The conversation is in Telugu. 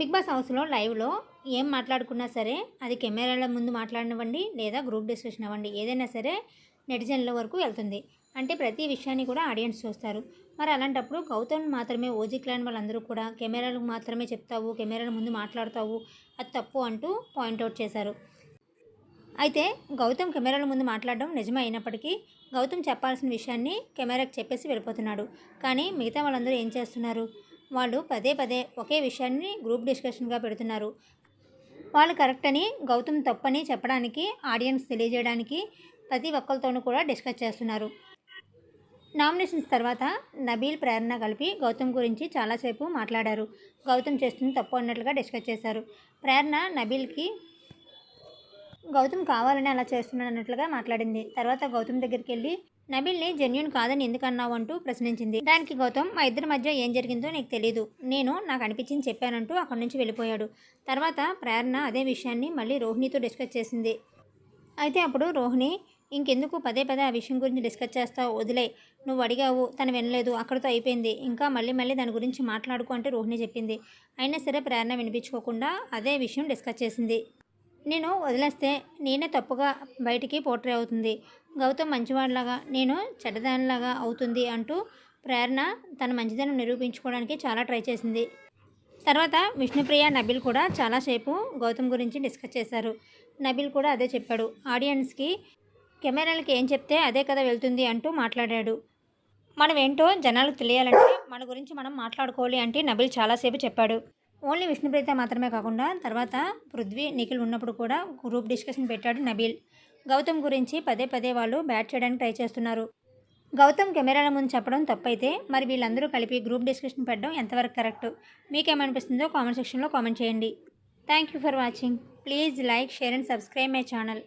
బిగ్ బాస్ హౌస్లో లైవ్లో ఏం మాట్లాడుకున్నా సరే అది కెమెరాల ముందు మాట్లాడినవ్వండి లేదా గ్రూప్ డిస్కషన్ అవ్వండి ఏదైనా సరే నెటిజన్ల వరకు వెళ్తుంది. అంటే ప్రతి విషయాన్ని కూడా ఆడియన్స్ చూస్తారు. మరి అలాంటప్పుడు గౌతమ్ మాత్రమే ఓజీ క్లాన్ వాళ్ళందరూ కూడా కెమెరాలకు మాత్రమే చెప్తావు కెమెరాల ముందు మాట్లాడతావు అది తప్పు అంటూ పాయింట్అవుట్ చేశారు. అయితే గౌతమ్ కెమెరాల ముందు మాట్లాడడం నిజమే అయినప్పటికీ గౌతమ్ చెప్పాల్సిన విషయాన్ని కెమెరాకి చెప్పేసి వెళ్ళిపోతున్నాడు. కానీ మిగతా వాళ్ళందరూ ఏం చేస్తున్నారు? వాళ్ళు పదే పదే ఒకే విషయాన్ని గ్రూప్ డిస్కషన్గా పెడుతున్నారు. వాళ్ళు కరెక్ట్ అని గౌతమ్ తప్పని చెప్పడానికి ఆడియన్స్ తెలియజేయడానికి ప్రతి ఒక్కరితోనూ కూడా డిస్కస్ చేస్తున్నారు. నామినేషన్స్ తర్వాత నబీల్ ప్రేరణ కలిపి గౌతమ్ గురించి చాలాసేపు మాట్లాడారు. గౌతమ్ చేస్తుంది తప్పు అన్నట్లుగా డిస్కస్ చేశారు. ప్రేరణ నబీల్కి గౌతమ్ కావాలని అలా చేస్తున్నాడు అన్నట్లుగా మాట్లాడింది. తర్వాత గౌతమ్ దగ్గరికి వెళ్ళి నబిల్ని జెన్యున్ కాదని ఎందుకన్నావు? అంటూ ప్రశ్నించింది. దానికి గౌతమ్ మా ఇద్దరి మధ్య ఏం జరిగిందో నీకు తెలియదు నేను నాకు అనిపించింది చెప్పానంటూ అక్కడి నుంచి వెళ్ళిపోయాడు. తర్వాత ప్రేరణ అదే విషయాన్ని మళ్ళీ రోహిణితో డిస్కస్ చేసింది. అయితే అప్పుడు రోహిణి ఇంకెందుకు పదే పదే ఆ విషయం గురించి డిస్కస్ చేస్తావు? వదిలే. నువ్వు అడిగావు తను వినలేదు అక్కడితో అయిపోయింది. ఇంకా మళ్ళీ మళ్ళీ దాని గురించి మాట్లాడుకో అంటే రోహిణి చెప్పింది. అయినా సరే ప్రేరణ వినిపించుకోకుండా అదే విషయం డిస్కస్ చేసింది. నేను వదిలేస్తే నేనే తప్పుగా బయటికి పోట్రే అవుతుంది. గౌతమ్ మంచివాడిలాగా నేను చెడ్డదానిలాగా అవుతుంది అంటూ ప్రేరణ తన మంచిదనం నిరూపించుకోవడానికి చాలా ట్రై చేసింది. తర్వాత విష్ణుప్రియ నబిల్ కూడా చాలాసేపు గౌతమ్ గురించి డిస్కస్ చేశారు. నబిల్ కూడా అదే చెప్పాడు. ఆడియన్స్కి కెమెరాలకి ఏం చెప్తే అదే కదా వెళ్తుంది అంటూ మాట్లాడాడు. మనం ఏంటో జనాలకు తెలియాలంటే మన గురించి మనం మాట్లాడుకోవాలి అంటే నబిల్ చాలాసేపు చెప్పాడు. ఓన్లీ విష్ణుప్రీత మాత్రమే కాకుండా తర్వాత పృథ్వీ నిఖిల్ ఉన్నప్పుడు కూడా గ్రూప్ డిస్కషన్ పెట్టాడు నబీల్. గౌతమ్ గురించి పదే పదే వాళ్ళు బ్యాట్ చేయడానికి ట్రై చేస్తున్నారు. గౌతమ్ కెమెరాల ముందు చెప్పడం తప్పైతే మరి వీళ్ళందరూ కలిపి గ్రూప్ డిస్కషన్ పెట్టడం ఎంతవరకు కరెక్ట్ మీకేమనిపిస్తుందో కామెంట్ సెక్షన్లో కామెంట్ చేయండి. Thank you for watching please like share and subscribe my channel